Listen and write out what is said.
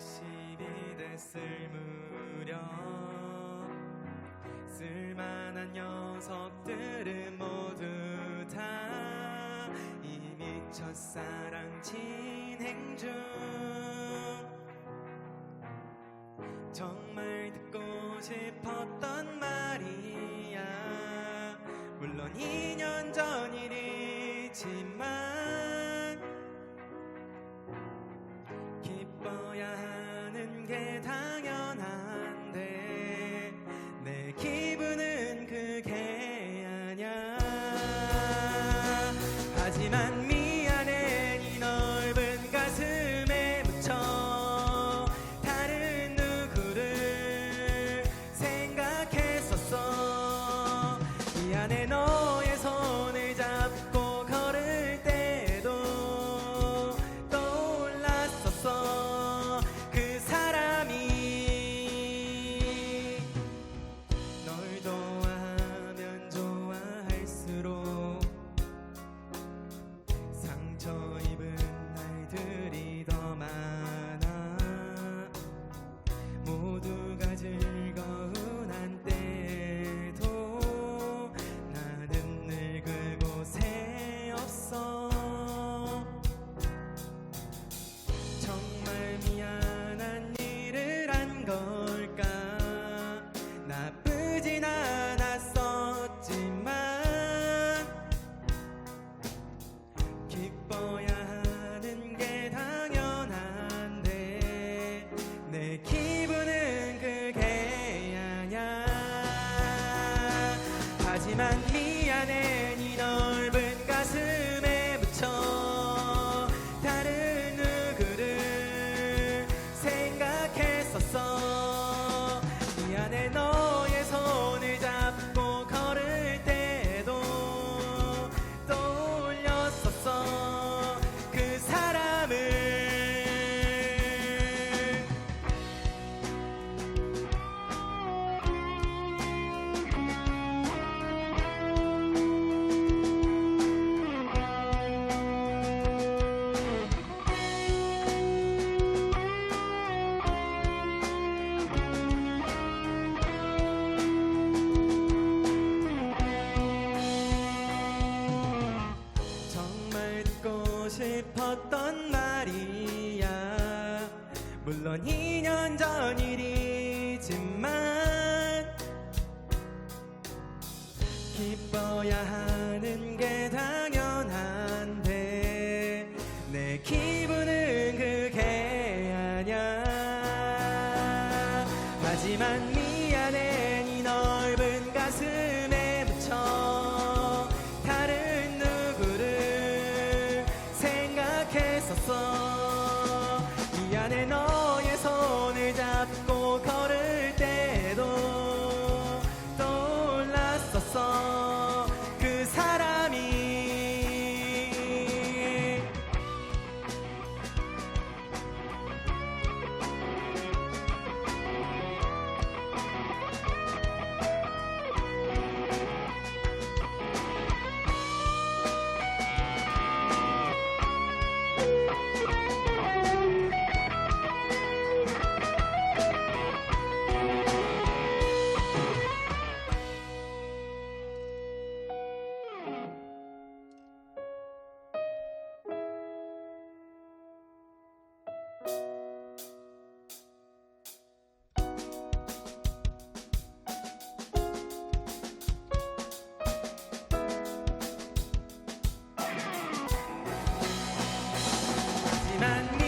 백십이 됐을 무렵 쓸만한 녀석들은 모두 다 이미 첫사랑 진행 중. 정말 듣고 싶었던 말이야. 물론 2년 전 일이지만 내게 당해. 난 미안해 싶었던 말이야. 물론 2년 전 일이지만 기뻐야 하는 게 당연한데 내 기분은 그게 아냐 하지만 더 and